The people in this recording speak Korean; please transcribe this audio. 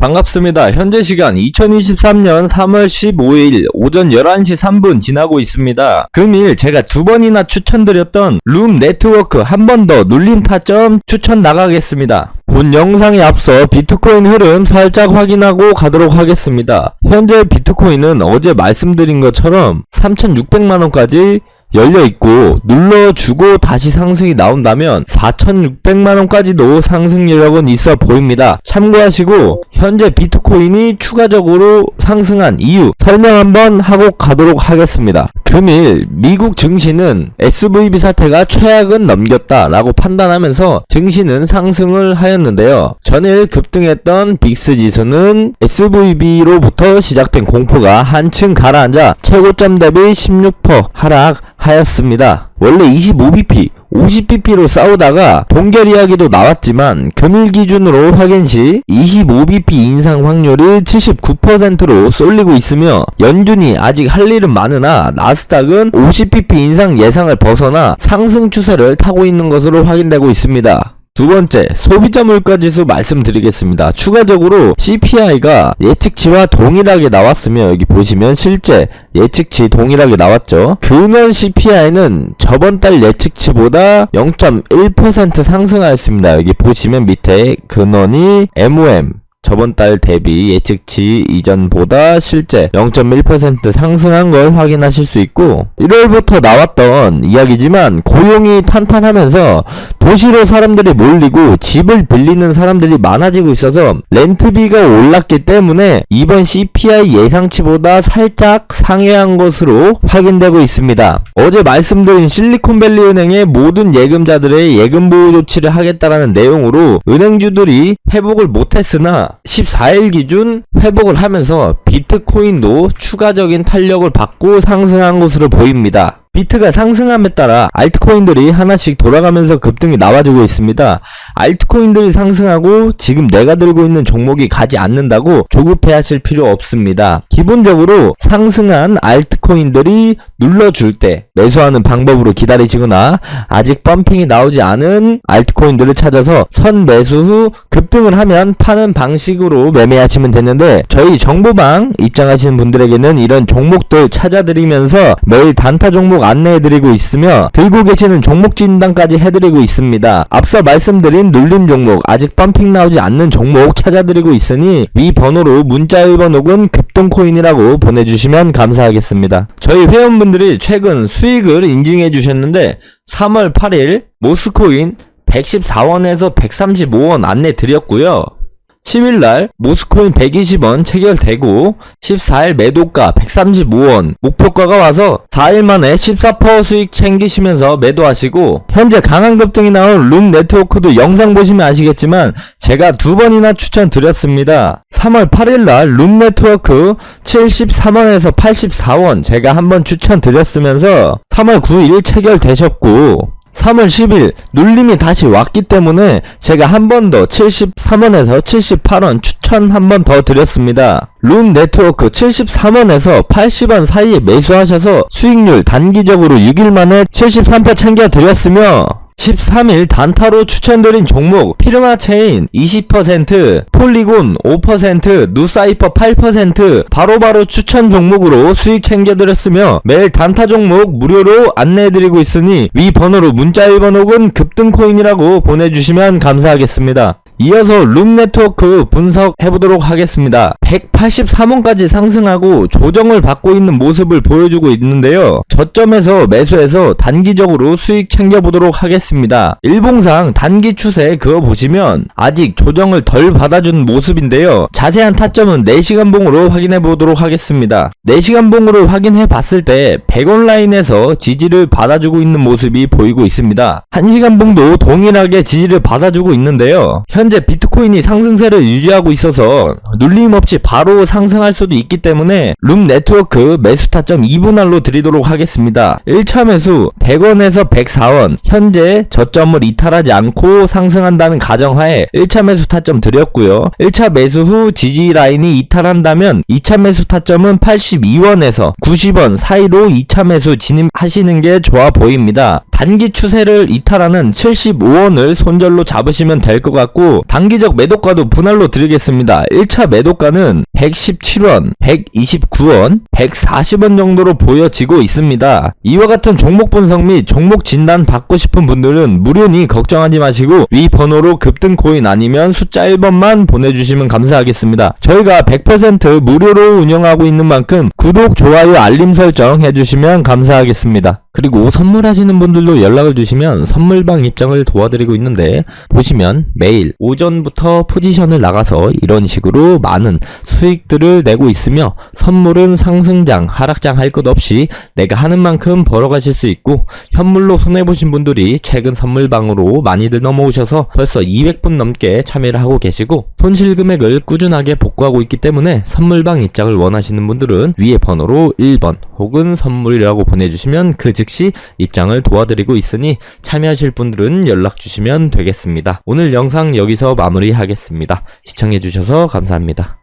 반갑습니다. 현재 시간 2023년 3월 15일 오전 11시 3분 지나고 있습니다. 금일 제가 두 번이나 추천드렸던 룸 네트워크 한 번 더 눌림 타점 추천 나가겠습니다. 본 영상에 앞서 비트코인 흐름 살짝 확인하고 가도록 하겠습니다. 현재 비트코인은 어제 말씀드린 것처럼 3,600만원까지 열려 있고 눌러주고 다시 상승이 나온다면 4,600만원까지도 상승 여력은 있어 보입니다. 참고하시고 현재 비트코인이 추가적으로 상승한 이유 설명 한번 하고 가도록 하겠습니다. 금일 미국 증시는 SVB 사태가 최악은 넘겼다라고 판단하면서 증시는 상승을 하였는데요. 전일 급등했던 빅스 지수는 SVB로부터 시작된 공포가 한층 가라앉아 최고점 대비 16% 하락 하였습니다. 원래 25bp 50bp로 싸우다가 동결 이야기도 나왔지만 금일 기준으로 확인 시 25bp 인상 확률이 79%로 쏠리고 있으며 연준이 아직 할 일은 많으나 나스닥은 50bp 인상 예상을 벗어나 상승 추세를 타고 있는 것으로 확인되고 있습니다. 두 번째, 소비자 물가지수 말씀드리겠습니다. 추가적으로 CPI가 예측치와 동일하게 나왔으며 여기 보시면 실제 예측치 동일하게 나왔죠. 금연 CPI는 저번 달 예측치보다 0.1% 상승하였습니다. 여기 보시면 밑에 근원이 MOM 저번 달 대비 예측치 이전보다 실제 0.1% 상승한 걸 확인하실 수 있고 1월부터 나왔던 이야기지만 고용이 탄탄하면서 도시로 사람들이 몰리고 집을 빌리는 사람들이 많아지고 있어서 렌트비가 올랐기 때문에 이번 CPI 예상치보다 살짝 상회한 것으로 확인되고 있습니다. 어제 말씀드린 실리콘밸리 은행의 모든 예금자들의 예금 보호 조치를 하겠다라는 내용으로 은행주들이 회복을 못했으나 14일 기준 회복을 하면서 비트코인도 추가적인 탄력을 받고 상승한 것으로 보입니다. 비트가 상승함에 따라 알트코인들이 하나씩 돌아가면서 급등이 나와주고 있습니다. 알트코인들이 상승하고 지금 내가 들고 있는 종목이 가지 않는다고 조급해 하실 필요 없습니다. 기본적으로 상승한 알트코인들이 눌러줄 때 매수하는 방법으로 기다리시거나 아직 펌핑이 나오지 않은 알트코인들을 찾아서 선 매수 후 급등을 하면 파는 방식으로 매매하시면 되는데 저희 정보방 입장하시는 분들에게는 이런 종목들 찾아드리면서 매일 단타 종목 안내해드리고 있으며 들고 계시는 종목 진단까지 해드리고 있습니다. 앞서 말씀드린 눌림 종목 아직 펌핑 나오지 않는 종목 찾아드리고 있으니 위 번호로 문자 1번 혹은 급등코인이라고 보내주시면 감사하겠습니다. 저희 회원분들이 최근 수익을 인증해 주셨는데 3월 8일 모스코인 114원에서 135원 안내 드렸고요. 10일날 모스코인 120원 체결되고 14일 매도가 135원 목표가가 와서 4일 만에 14% 수익 챙기시면서 매도하시고 현재 강한 급등이 나온 룸 네트워크도 영상 보시면 아시겠지만 제가 두 번이나 추천드렸습니다. 3월 8일날 룸 네트워크 73원에서 84원 제가 한번 추천드렸으면서 3월 9일 체결되셨고 3월 10일 눌림이 다시 왔기 때문에 제가 한 번 더 73원에서 78원 추천 한 번 더 드렸습니다. 룸 네트워크 73원에서 80원 사이에 매수하셔서 수익률 단기적으로 6일 만에 73% 챙겨 드렸으며 13일 단타로 추천드린 종목 피르마 체인 20% 폴리곤 5% 누사이퍼 8% 바로바로 추천 종목으로 수익 챙겨드렸으며 매일 단타 종목 무료로 안내해드리고 있으니 위 번호로 문자 1번 혹은 급등 코인이라고 보내주시면 감사하겠습니다. 이어서 룸 네트워크 분석해 보도록 하겠습니다. 183원까지 상승하고 조정을 받고 있는 모습을 보여주고 있는데요. 저점에서 매수해서 단기적으로 수익 챙겨 보도록 하겠습니다. 일봉상 단기 추세 그거 보시면 아직 조정을 덜 받아준 모습인데요. 자세한 타점은 4시간 봉으로 확인해 보도록 하겠습니다. 4시간 봉으로 확인해 봤을 때 100원 라인에서 지지를 받아주고 있는 모습이 보이고 있습니다. 1시간 봉도 동일하게 지지를 받아주고 있는데요. 현재 비트코인이 상승세를 유지하고 있어서 눌림 없이 바로 상승할 수도 있기 때문에 룸 네트워크 매수 타점 2분할로 드리도록 하겠습니다. 1차 매수 100원에서 104원 현재 저점을 이탈하지 않고 상승한다는 가정하에 1차 매수 타점 드렸고요. 1차 매수 후 지지 라인이 이탈한다면 2차 매수 타점은 82원에서 90원 사이로 2차 매수 진입하시는 게 좋아 보입니다. 단기 추세를 이탈하는 75원을 손절로 잡으시면 될 것 같고 단기적 매도가도 분할로 드리겠습니다. 1차 매도가는 117원, 129원, 140원 정도로 보여지고 있습니다. 이와 같은 종목 분석 및 종목 진단 받고 싶은 분들은 무료니 걱정하지 마시고 위 번호로 급등 코인 아니면 숫자 1번만 보내주시면 감사하겠습니다. 저희가 100% 무료로 운영하고 있는 만큼 구독, 좋아요, 알림 설정 해주시면 감사하겠습니다. 그리고 선물하시는 분들도 연락을 주시면 선물방 입장을 도와드리고 있는데 보시면 매일 오전부터 포지션을 나가서 이런 식으로 많은 수익들을 내고 있으며 선물은 상승장, 하락장 할 것 없이 내가 하는 만큼 벌어가실 수 있고 현물로 손해보신 분들이 최근 선물방으로 많이들 넘어오셔서 벌써 200분 넘게 참여를 하고 계시고 손실 금액을 꾸준하게 복구하고 있기 때문에 선물방 입장을 원하시는 분들은 위에 번호로 1번 혹은 선물이라고 보내주시면 그 즉시 입장을 도와드리고 있으니 참여하실 분들은 연락 주시면 되겠습니다. 오늘 영상 여기서 마무리하겠습니다. 시청해주셔서 감사합니다.